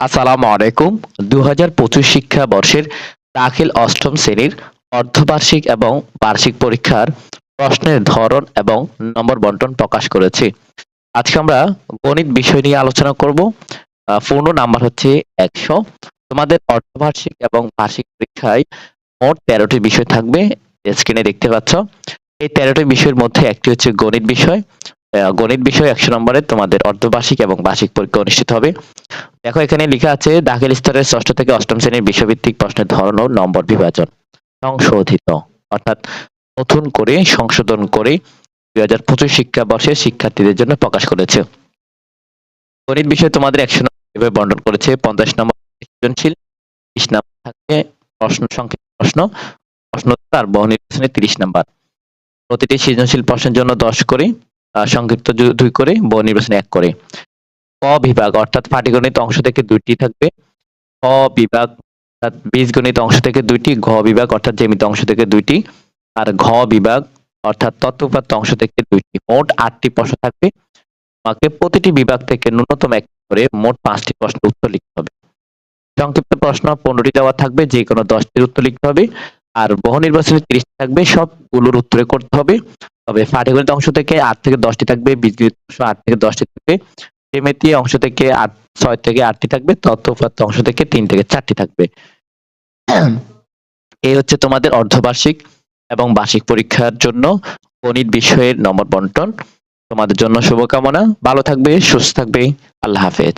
আসসালামু আলাইকুম। দু হাজার পঁচিশ শিক্ষাবর্ষের দাখিল অষ্টম শ্রেণির অর্ধবার্ষিক এবং বার্ষিক পরীক্ষার প্রশ্নের ধরন এবং নম্বর বন্টন প্রকাশ করেছে। আজকে আমরা গণিত বিষয় নিয়ে আলোচনা করব। পূর্ণ নাম্বার হচ্ছে একশো। তোমাদের অর্ধবার্ষিক এবং বার্ষিক পরীক্ষায় মোট তেরোটি বিষয় থাকবে স্ক্রিনে দেখতে পাচ্ছ। এই তেরোটি বিষয়ের মধ্যে একটি হচ্ছে গণিত বিষয়। গণিত বিষয় একশো নম্বরে তোমাদের অর্ধবার্ষিক এবং বার্ষিক পরীক্ষা অনুষ্ঠিত হবে। দেখো, এখানে লেখা আছে, দাখিল স্তরের ষষ্ঠ থেকে অষ্টম শ্রেণির বিশ্বভিত্তিক প্রশ্নের ধরন ও নম্বর বিভাজন সংশোধিত। অর্থাৎ নতুন করে সংশোধন করে দুই হাজার পঁচিশ শিক্ষাবর্ষের শিক্ষার্থীদের জন্য প্রকাশ করেছে। গণিত বিষয় তোমাদের একশো নম্বর বন্টন করেছে, পঞ্চাশ নম্বর সৃজনশীল বিশ নম্বর থাকবে প্রশ্ন সংখ্যা প্রশ্ন প্রশ্ন নির্বাচনে তিরিশ নম্বর। প্রতিটি সৃজনশীল প্রশ্নের জন্য দশ করে সংক্ষিপ্ত দুই করে বহু নির্বাচনে এক করে। ক বিভাগ, অর্থাৎ পাটিগণিত অংশ থেকে দুইটি থাকবে। খ বিভাগ, অর্থাৎ বীজগণিত অংশ থেকে দুইটি, ঘ বিভাগ, অর্থাৎ জ্যামিতি অংশ থেকে দুইটি, আর ঘ বিভাগ, অর্থাৎ তত্ত্বপাত্য অংশ থেকে দুইটি। মোট আটটি প্রশ্ন থাকবে। তোমাকে প্রতিটি বিভাগ থেকে ন্যূনতম একটি করে মোট পাঁচটি প্রশ্ন উত্তর লিখতে হবে। সংক্ষিপ্ত প্রশ্ন পনেরোটি দেওয়া থাকবে, যে কোনো দশটির উত্তর লিখতে হবে। আর বহু নির্বাচনে তিরিশটি থাকবে, সবগুলোর উত্তরে করতে হবে। তবে পাটিগণিত অংশ থেকে আট থেকে দশটি থাকবে, বীজগণিত অংশ আট থেকে দশটি থাকবে। জ্যামিতি অংশ থেকে আট, ছয় থেকে আটটি থাকবে তথ্য উপাত্ত অংশ থেকে তিন থেকে চারটি থাকবে। এই হচ্ছে তোমাদের অর্ধবার্ষিক এবং বার্ষিক পরীক্ষার জন্য গণিত বিষয়ের নম্বর বন্টন। তোমাদের জন্য শুভকামনা। ভালো থাকবে, সুস্থ থাকবে। আল্লাহ হাফেজ।